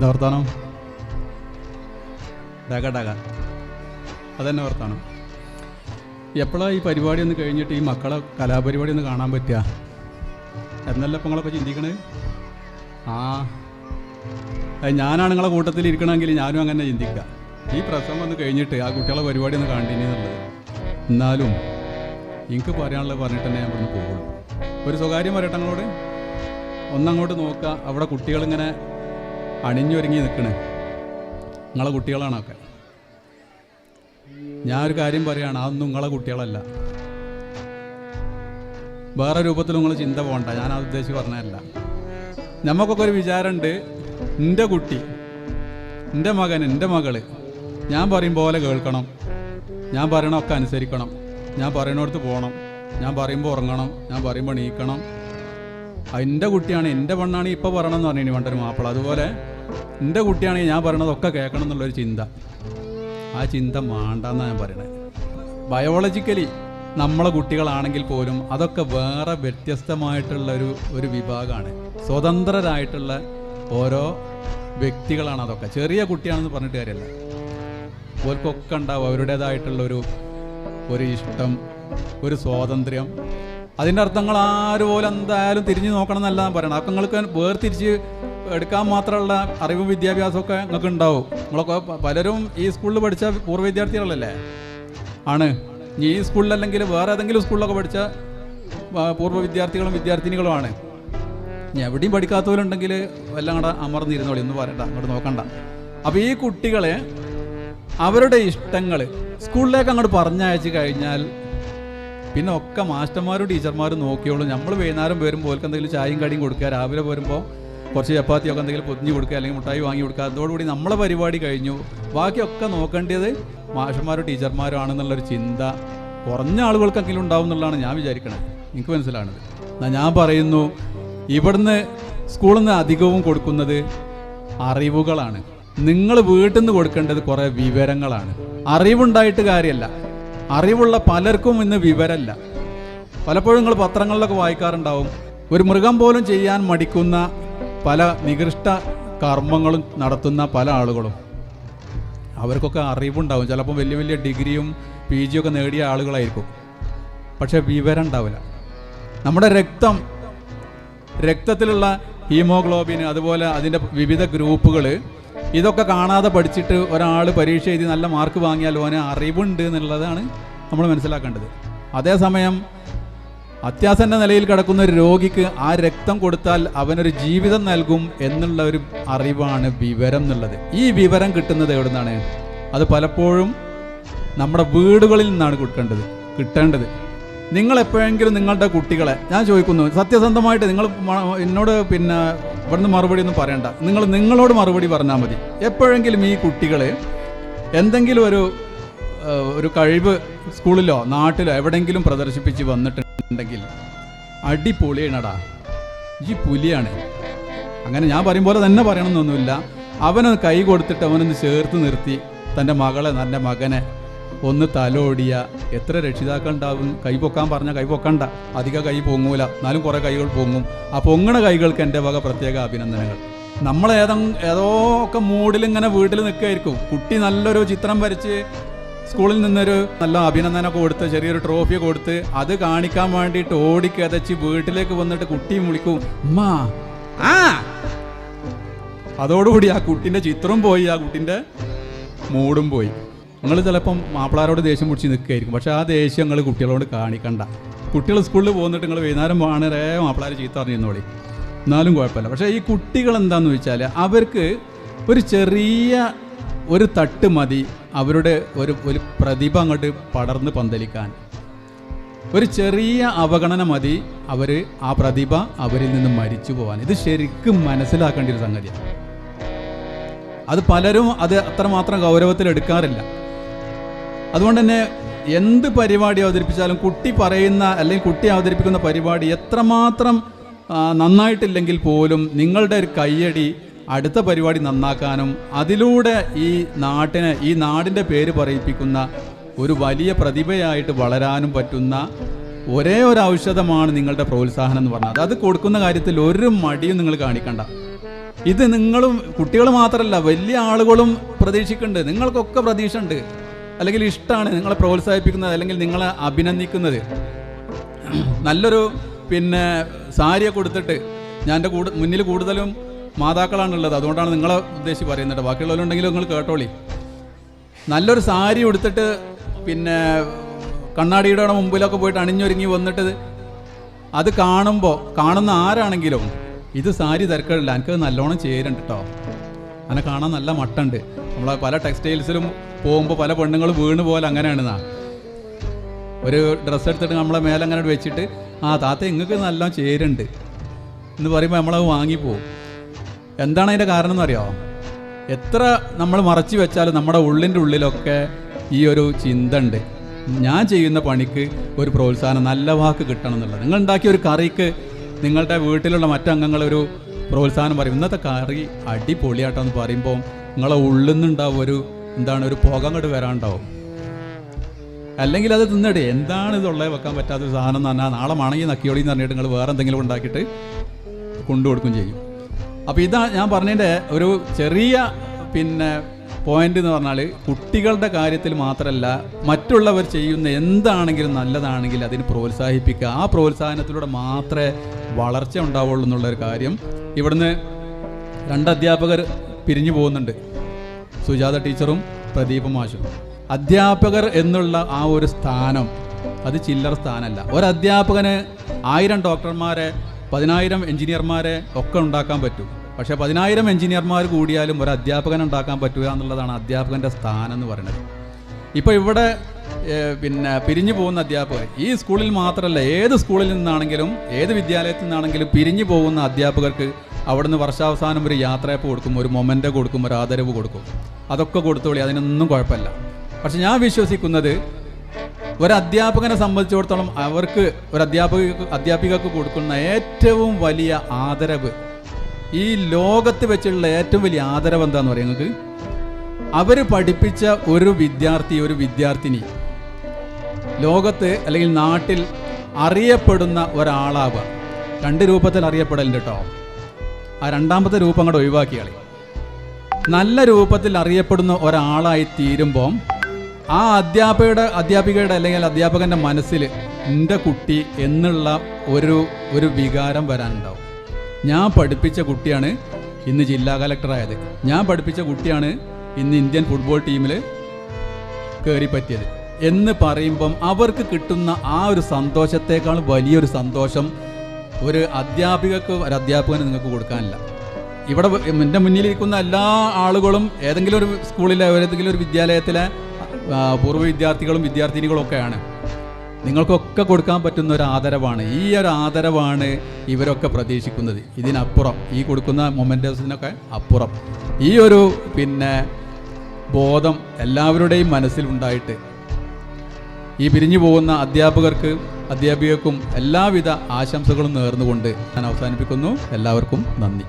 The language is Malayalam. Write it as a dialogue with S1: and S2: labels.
S1: എന്താ വർത്താനം? ഡക ഡക അതന്നെ വർത്താനം. എപ്പോഴാണ് ഈ പരിപാടി ഒന്ന് കഴിഞ്ഞിട്ട് ഈ മക്കളെ കലാപരിപാടി ഒന്ന് കാണാൻ പറ്റുക എന്നല്ല ഇപ്പം നിങ്ങളൊക്കെ ചിന്തിക്കണേ? ആ. ഞാനാണ് നിങ്ങളെ കൂട്ടത്തിൽ ഇരിക്കണമെങ്കിൽ ഞാനും അങ്ങനെ ചിന്തിക്കുക ഈ പ്രസവം ഒന്ന് കഴിഞ്ഞിട്ട് ആ കുട്ടികളെ പരിപാടി ഒന്ന് കണ്ടിന്യൂ എന്നുള്ളത്. എന്നാലും എനിക്ക് പറയാനുള്ളത് പറഞ്ഞിട്ട് തന്നെ ഞാൻ ഇവിടുന്ന് പോകുള്ളൂ ഒരു സ്വകാര്യം പറയട്ടെ നിങ്ങളോട്? ഒന്നങ്ങോട്ട് നോക്കുക അവിടെ കുട്ടികളിങ്ങനെ അണിഞ്ഞൊരുങ്ങി നിൽക്കണേ. നിങ്ങളെ കുട്ടികളാണൊക്കെ ഞാൻ ഒരു കാര്യം പറയുകയാണ് അതൊന്നും നിങ്ങളെ കുട്ടികളല്ല. വേറെ രൂപത്തിൽ നിങ്ങൾ ചിന്ത പോകണ്ട ഞാൻ അത് ഉദ്ദേശിച്ച് പറഞ്ഞതല്ല. നമുക്കൊക്കെ ഒരു വിചാരമുണ്ട് എന്റെ കുട്ടി എന്റെ മകൻ എന്റെ മകൾ ഞാൻ പറയും പോലെ കേൾക്കണം. ഞാൻ പറയണമൊക്കെ അനുസരിക്കണം. ഞാൻ പറയണോടത്ത് പോകണം. ഞാൻ പറയുമ്പോൾ ഉറങ്ങണം. ഞാൻ പറയുമ്പോൾ എണീക്കണം. എന്റെ കുട്ടിയാണ് എന്റെ പെണ്ണാണ് ഇപ്പോൾ പറയണമെന്ന് പറഞ്ഞു പണ്ടൊരു മാപ്പിള. അതുപോലെ എന്റെ കുട്ടിയാണെങ്കിൽ ഞാൻ പറയണതൊക്കെ കേൾക്കണം എന്നുള്ളൊരു ചിന്ത. ആ ചിന്ത മാണ്ടെന്നാണ് ഞാൻ പറയണത് ബയോളജിക്കലി നമ്മളെ കുട്ടികളാണെങ്കിൽ പോലും അതൊക്കെ വേറെ വ്യത്യസ്തമായിട്ടുള്ള ഒരു ഒരു വിഭാഗമാണ്. സ്വതന്ത്രരായിട്ടുള്ള ഓരോ വ്യക്തികളാണ് അതൊക്കെ. ചെറിയ കുട്ടിയാണെന്ന് പറഞ്ഞിട്ട് കാര്യമല്ല ഓർക്കൊക്കെ ഉണ്ടാവും അവരുടേതായിട്ടുള്ള ഒരു ഒരു ഇഷ്ടം ഒരു സ്വാതന്ത്ര്യം. അതിന്റെ അർത്ഥങ്ങൾ ആരും പോലെ എന്തായാലും തിരിഞ്ഞു നോക്കണം എന്നല്ല പറയണം അപ്പം നിങ്ങൾക്ക് വേർതിരിച്ച് എടുക്കാൻ മാത്രമുള്ള അറിവും വിദ്യാഭ്യാസമൊക്കെ നിങ്ങൾക്ക് ഉണ്ടാവും. നിങ്ങളൊക്കെ പലരും ഈ സ്കൂളിൽ പഠിച്ച പൂർവ വിദ്യാർത്ഥികളല്ലേ? ആണ്. ഈ സ്കൂളിലല്ലെങ്കിൽ വേറെ ഏതെങ്കിലും സ്കൂളിലൊക്കെ പഠിച്ച പൂർവ വിദ്യാർത്ഥികളും വിദ്യാർത്ഥിനികളുമാണ് ഇനി എവിടെയും പഠിക്കാത്തവരുണ്ടെങ്കിൽ എല്ലാം കൂടെ അമർന്നിരുന്നോളി എന്ന് പറയണ്ട അങ്ങോട്ട് നോക്കണ്ട. അപ്പോൾ ഈ കുട്ടികളെ അവരുടെ ഇഷ്ടങ്ങൾ സ്കൂളിലേക്ക് അങ്ങോട്ട് പറഞ്ഞയച്ച് കഴിഞ്ഞാൽ പിന്നെ ഒക്കെ മാസ്റ്റർമാരും ടീച്ചർമാരും നോക്കിയോളൂ. നമ്മൾ വൈകുന്നേരം വരുമ്പോൾ ഓർക്ക് എന്തെങ്കിലും ചായയും കടിയും കൊടുക്കുക. രാവിലെ വരുമ്പോൾ കുറച്ച് ചപ്പാത്തിയൊക്കെ എന്തെങ്കിലും പൊതിഞ്ഞ് കൊടുക്കുക അല്ലെങ്കിൽ മുട്ടായി വാങ്ങി കൊടുക്കുക. അതോടുകൂടി നമ്മളെ പരിപാടി കഴിഞ്ഞു. ബാക്കിയൊക്കെ നോക്കേണ്ടത് മാഷന്മാരും ടീച്ചർമാരും ആണെന്നുള്ളൊരു ചിന്ത കുറഞ്ഞ ആളുകൾക്കെങ്കിലും ഉണ്ടാവും എന്നുള്ളതാണ് ഞാൻ വിചാരിക്കണത്. എനിക്ക് മനസ്സിലാണത് എന്നാൽ ഞാൻ പറയുന്നു ഇവിടുന്ന് സ്കൂളിൽ നിന്ന് അധികവും കൊടുക്കുന്നത് അറിവുകളാണ്. നിങ്ങൾ വീട്ടിൽ നിന്ന് കൊടുക്കേണ്ടത് കുറേ വിവരങ്ങളാണ്. അറിവുണ്ടായിട്ട് കാര്യമല്ല അറിവുള്ള പലർക്കും ഇന്ന് വിവരമല്ല പലപ്പോഴും നിങ്ങൾ പത്രങ്ങളിലൊക്കെ വായിക്കാറുണ്ടാവും ഒരു മൃഗം പോലും ചെയ്യാൻ മടിക്കുന്ന പല നികൃഷ്ട കർമ്മങ്ങളും നടത്തുന്ന പല ആളുകളും. അവർക്കൊക്കെ അറിവുണ്ടാവും ചിലപ്പോൾ വലിയ വലിയ ഡിഗ്രിയും പി ജിയൊക്കെ നേടിയ ആളുകളായിരിക്കും. പക്ഷേ വിവരം ഉണ്ടാവില്ല. നമ്മുടെ രക്തം രക്തത്തിലുള്ള ഹീമോഗ്ലോബിൻ അതുപോലെ അതിന്റെ വിവിധ ഗ്രൂപ്പുകൾ ഇതൊക്കെ കാണാതെ പഠിച്ചിട്ട് ഒരാൾ പരീക്ഷ എഴുതി നല്ല മാർക്ക് വാങ്ങിയാൽ ഓന് അറിവുണ്ട് എന്നുള്ളതാണ് നമ്മൾ മനസ്സിലാക്കേണ്ടത്. അതേസമയം അത്യാസന്ന നിലയിൽ കിടക്കുന്ന ഒരു രോഗിക്ക് ആ രക്തം കൊടുത്താൽ അവനൊരു ജീവിതം നൽകും എന്നുള്ള ഒരു അറിവാണ് വിവരം എന്നുള്ളത്. ഈ വിവരം കിട്ടുന്നത് എവിടെ നിന്നാണ് അത് പലപ്പോഴും നമ്മുടെ വീടുകളിൽ നിന്നാണ് കിട്ടേണ്ടത് കിട്ടേണ്ടത്. നിങ്ങൾ എപ്പോഴെങ്കിലും നിങ്ങളുടെ കുട്ടികളെ ഞാൻ ചോദിക്കുന്നു സത്യസന്ധമായിട്ട് നിങ്ങൾ എന്നോട് പിന്നെ ഇവിടുന്ന് മറുപടി ഒന്നും പറയണ്ട. നിങ്ങൾ നിങ്ങളോട് മറുപടി പറഞ്ഞാൽ മതി. എപ്പോഴെങ്കിലും ഈ കുട്ടികളെ എന്തെങ്കിലും ഒരു ഒരു കഴിവ് സ്കൂളിലോ നാട്ടിലോ എവിടെയെങ്കിലും പ്രദർശിപ്പിച്ച് വന്നിട്ടുണ്ടെങ്കിൽ അടിപൊളിയാണടാ. ഈ പുലിയാണ്. അങ്ങനെ ഞാൻ പറയും പോലെ തന്നെ പറയണമെന്നൊന്നുമില്ല. അവനൊന്ന് കൈ കൊടുത്തിട്ട് അവനൊന്ന് ചേർത്ത് നിർത്തി തന്റെ മകളെ തന്റെ മകനെ ഒന്ന് തലോടിയ എത്ര രക്ഷിതാക്കൾ ഉണ്ടാവും കൈ പൊക്കാൻ പറഞ്ഞാൽ കൈ പൊക്കണ്ട. അധിക കൈ പൊങ്ങൂല. എന്നാലും കുറേ കൈകൾ പൊങ്ങും. ആ പൊങ്ങണ കൈകൾക്ക് എന്റെ വക പ്രത്യേക അഭിനന്ദനങ്ങൾ. നമ്മൾ ഏതോ ഏതോ ഒക്കെ മൂഡിൽ ഇങ്ങനെ വീട്ടിൽ നിൽക്കുകയായിരിക്കും കുട്ടി നല്ലൊരു ചിത്രം വരച്ച് സ്കൂളിൽ നിന്നൊരു നല്ല അഭിനന്ദനം കൊടുത്ത് ചെറിയൊരു ട്രോഫി കൊടുത്ത് അത് കാണിക്കാൻ വേണ്ടിയിട്ട് ഓടിക്കതച്ച് വീട്ടിലേക്ക് വന്നിട്ട് കുട്ടി വിളിക്കും അമ്മാ ആ. അതോടുകൂടി ആ കുട്ടിന്റെ ചിത്രം പോയി ആ കുട്ടിന്റെ മൂടും പോയി. നിങ്ങൾ ചിലപ്പം മാപ്പിളാരോട് ദേഷ്യം പിടിച്ച് നിൽക്കുകയായിരിക്കും. പക്ഷേ ആ ദേഷ്യം നിങ്ങൾ കുട്ടികളോട് കാണിക്കണ്ട. കുട്ടികൾ സ്കൂളിൽ പോകുന്നിട്ട് നിങ്ങൾ വൈകുന്നേരം വാണരേ മാപ്പിളാർ ചീത്ത പറഞ്ഞിരുന്നോളി എന്നാലും കുഴപ്പമില്ല. പക്ഷേ ഈ കുട്ടികൾ എന്താന്ന് വെച്ചാൽ അവർക്ക് ഒരു ചെറിയ ഒരു തട്ട് മതി അവരുടെ ഒരു ഒരു പ്രതിഭ അങ്ങോട്ട് പടർന്ന് പന്തലിക്കാൻ. ഒരു ചെറിയ അവഗണന മതി അവർ ആ പ്രതിഭ അവരിൽ നിന്ന് മരിച്ചു പോകാൻ ഇത് ശരിക്കും മനസ്സിലാക്കേണ്ട ഒരു സംഗതിയാണ്. അത് പലരും അത് അത്രമാത്രം ഗൗരവത്തിൽ എടുക്കാറില്ല. അതുകൊണ്ട് തന്നെ എന്ത് പരിപാടി അവതരിപ്പിച്ചാലും കുട്ടി പറയുന്ന അല്ലെങ്കിൽ കുട്ടി അവതരിപ്പിക്കുന്ന പരിപാടി എത്രമാത്രം നന്നായിട്ടില്ലെങ്കിൽ പോലും നിങ്ങളുടെ ഒരു കയ്യടി അടുത്ത പരിപാടി നന്നാക്കാനും അതിലൂടെ ഈ നാട്ടിനെ ഈ നാടിന്റെ പേര് പറയിപ്പിക്കുന്ന ഒരു വലിയ പ്രതിഭയായിട്ട് വളരാനും പറ്റുന്ന ഒരേ ഒരു ഔഷധമാണ് നിങ്ങളുടെ പ്രോത്സാഹനം എന്ന് പറഞ്ഞത് അത് കൊടുക്കുന്ന കാര്യത്തിൽ ഒരു മടിയും നിങ്ങൾ കാണിക്കണ്ട. ഇത് നിങ്ങളും കുട്ടികൾ മാത്രമല്ല വലിയ ആളുകളും പ്രതീക്ഷിക്കുന്നുണ്ട്. നിങ്ങൾക്കൊക്കെ പ്രതീക്ഷ ഉണ്ട് അല്ലെങ്കിൽ ഇഷ്ടമാണ് നിങ്ങളെ പ്രോത്സാഹിപ്പിക്കുന്നത് അല്ലെങ്കിൽ നിങ്ങളെ അഭിനന്ദിക്കുന്നത്. നല്ലൊരു പിന്നെ സാരിയെ കൊടുത്തിട്ട് ഞാൻ എന്റെ കൂടു മുന്നിൽ കൂടുതലും മാതാക്കളാണുള്ളത്. അതുകൊണ്ടാണ് നിങ്ങളെ ഉദ്ദേശിച്ച് പറയുന്നത് ബാക്കിയുള്ളവരുണ്ടെങ്കിൽ നിങ്ങൾ കേട്ടോളി. നല്ലൊരു സാരി ഉടുത്തിട്ട് പിന്നെ കണ്ണാടിയുടെ മുമ്പിലൊക്കെ പോയിട്ട് അണിഞ്ഞൊരുങ്ങി വന്നിട്ട് അത് കാണുമ്പോൾ കാണുന്ന ആരാണെങ്കിലും ഇത് സാരി തിരക്കടില്ല. എനിക്കത് നല്ലോണം ചേരുന്നുണ്ട് കേട്ടോ. അങ്ങനെ കാണാൻ നല്ല മട്ടുണ്ട് നമ്മളെ പല ടെക്സ്റ്റൈൽസിലും പോകുമ്പോൾ പല പെണ്ണുങ്ങൾ വീണ് പോലെ അങ്ങനെയാണെന്നാ. ഒരു ഡ്രസ്സ് എടുത്തിട്ട് നമ്മളെ മേലെ അങ്ങനെ വെച്ചിട്ട് ആ താത്ത ഇങ്ങൾക്ക് നല്ല ചേരുണ്ട്. എന്ന് പറയുമ്പോൾ നമ്മളത് വാങ്ങിപ്പോവും എന്താണ് അതിന്റെ കാരണം എന്നറിയോ എത്ര നമ്മൾ മറച്ചു വെച്ചാലും നമ്മുടെ ഉള്ളിന്റെ ഉള്ളിലൊക്കെ ഈ ഒരു ചിന്ത ഉണ്ട്. ഞാൻ ചെയ്യുന്ന പണിക്ക് ഒരു പ്രോത്സാഹനം നല്ല വാക്ക് കിട്ടണം എന്നുള്ളത്. നിങ്ങൾ ഉണ്ടാക്കിയ ഒരു കറിക്ക് നിങ്ങളുടെ വീട്ടിലുള്ള മറ്റംഗങ്ങൾ ഒരു പ്രോത്സാഹനം പറയും. ഇന്നത്തെ കറി അടിപൊളിയാട്ടം എന്ന് പറയുമ്പോൾ നിങ്ങളെ ഉള്ളിൽ നിന്നുണ്ടാവും ഒരു എന്താണ് ഒരു പുക അങ്ങോട്ട് വരാണ്ടാവും. അല്ലെങ്കിൽ അത് തിന്നടി. എന്താണ് ഇതുള്ള വെക്കാൻ പറ്റാത്ത ഒരു സാധനം എന്ന് പറഞ്ഞാൽ നാളെ മണങ്ങി നക്കിയോളി എന്ന് പറഞ്ഞിട്ട് നിങ്ങൾ വേറെ എന്തെങ്കിലും ഉണ്ടാക്കിയിട്ട് കൊണ്ടുകൊടുക്കും ചെയ്യും. അപ്പോൾ ഇതാ ഞാൻ പറഞ്ഞതിന്റെ ഒരു ചെറിയ പിന്നെ പോയിന്റ് എന്ന് പറഞ്ഞാൽ കുട്ടികളുടെ കാര്യത്തിൽ മാത്രമല്ല മറ്റുള്ളവർ ചെയ്യുന്ന എന്താണെങ്കിലും നല്ലതാണെങ്കിൽ അതിന് പ്രോത്സാഹിപ്പിക്കുക. ആ പ്രോത്സാഹനത്തിലൂടെ മാത്രമേ വളർച്ച ഉണ്ടാവുള്ളൂ എന്നുള്ളൊരു കാര്യം. ഇവിടുന്ന് രണ്ട് അധ്യാപകർ പിരിഞ്ഞു പോകുന്നുണ്ട്. സുജാത ടീച്ചറും പ്രദീപ മാഷും. അധ്യാപകർ എന്നുള്ള ആ ഒരു സ്ഥാനം അത് ചില്ലറ സ്ഥാനമല്ല. ഒരധ്യാപകന് ആയിരം ഡോക്ടർമാരെ പതിനായിരം എഞ്ചിനീയർമാരെ ഒക്കെ ഉണ്ടാക്കാൻ പറ്റും. പക്ഷേ പതിനായിരം എഞ്ചിനീയർമാർ കൂടിയാലും ഒരു അധ്യാപകൻ ഉണ്ടാക്കാൻ പറ്റുക എന്നുള്ളതാണ് അധ്യാപകന്റെ സ്ഥാനം എന്ന് പറയുന്നത്. ഇപ്പോൾ ഇവിടെ പിന്നെ പിരിഞ്ഞു പോകുന്ന അധ്യാപകർ ഈ സ്കൂളിൽ മാത്രമല്ല ഏത് സ്കൂളിൽ നിന്നാണെങ്കിലും ഏത് വിദ്യാലയത്തിൽ നിന്നാണെങ്കിലും പിരിഞ്ഞു പോകുന്ന അധ്യാപകർക്ക് അവിടുന്ന് വർഷാവസാനം ഒരു യാത്രയപ്പ് കൊടുക്കും ഒരു മൊമെന്റ് കൊടുക്കും ഒരു ആദരവ് കൊടുക്കും. അതൊക്കെ കൊടുത്തോളി അതിനൊന്നും കുഴപ്പമില്ല. പക്ഷെ ഞാൻ വിശ്വസിക്കുന്നത് ഒരു അധ്യാപകനെ സംബന്ധിച്ചിടത്തോളം അവർക്ക് ഒരു അധ്യാപക അധ്യാപികക്ക് കൊടുക്കുന്ന ഏറ്റവും വലിയ ആദരവ് ഈ ലോകത്ത് വെച്ചുള്ള ഏറ്റവും വലിയ ആദരവ് എന്താന്ന് പറയാം നിങ്ങൾക്ക്? അവർ പഠിപ്പിച്ച ഒരു വിദ്യാർത്ഥി ഒരു വിദ്യാർത്ഥിനി ലോകത്ത് അല്ലെങ്കിൽ നാട്ടിൽ അറിയപ്പെടുന്ന ഒരാളാവുക. രണ്ട് രൂപത്തിൽ അറിയപ്പെടലുണ്ട് കേട്ടോ. ആ രണ്ടാമത്തെ രൂപം കൂടെ ഒഴിവാക്കിയാളി നല്ല രൂപത്തിൽ അറിയപ്പെടുന്ന ഒരാളായി തീരുമ്പം ആ അധ്യാപകയുടെ അധ്യാപികയുടെ അല്ലെങ്കിൽ അധ്യാപകന്റെ മനസ്സിൽ എന്റെ കുട്ടി എന്നുള്ള ഒരു ഒരു വികാരം വരാനുണ്ടാവും. ഞാൻ പഠിപ്പിച്ച കുട്ടിയാണ് ഇന്ന് ജില്ലാ കലക്ടറായത് ഞാൻ പഠിപ്പിച്ച കുട്ടിയാണ് ഇന്ന് ഇന്ത്യൻ ഫുട്ബോൾ ടീമിൽ കയറി പറ്റിയത്. എന്ന് പറയുമ്പം അവർക്ക് കിട്ടുന്ന ആ ഒരു സന്തോഷത്തേക്കാൾ വലിയൊരു സന്തോഷം ഒരു അധ്യാപികക്ക് ഒരു അധ്യാപകന് നിങ്ങൾക്ക് കൊടുക്കാനില്ല. ഇവിടെ എന്റെ മുന്നിലിരിക്കുന്ന എല്ലാ ആളുകളും ഏതെങ്കിലും ഒരു സ്കൂളിലെ ഏതെങ്കിലും ഒരു വിദ്യാലയത്തിലെ പൂർവ വിദ്യാർത്ഥികളും വിദ്യാർത്ഥിനികളും ഒക്കെയാണ് നിങ്ങൾക്കൊക്കെ കൊടുക്കാൻ പറ്റുന്ന ഒരു ആദരവാണ്. ഈ ഒരു ആദരവാണ് ഇവരൊക്കെ പ്രതീക്ഷിക്കുന്നത്. ഇതിനപ്പുറം ഈ കൊടുക്കുന്ന മൊമെന്റേഴ്സിനൊക്കെ അപ്പുറം. ഈ ഒരു പിന്നെ ബോധം എല്ലാവരുടെയും മനസ്സിലുണ്ടായിട്ട് ഈ പിരിഞ്ഞു പോകുന്ന അധ്യാപകർക്ക് അധ്യാപികർക്കും എല്ലാവിധ ആശംസകളും നേർന്നുകൊണ്ട് ഞാൻ അവസാനിപ്പിക്കുന്നു. എല്ലാവർക്കും നന്ദി.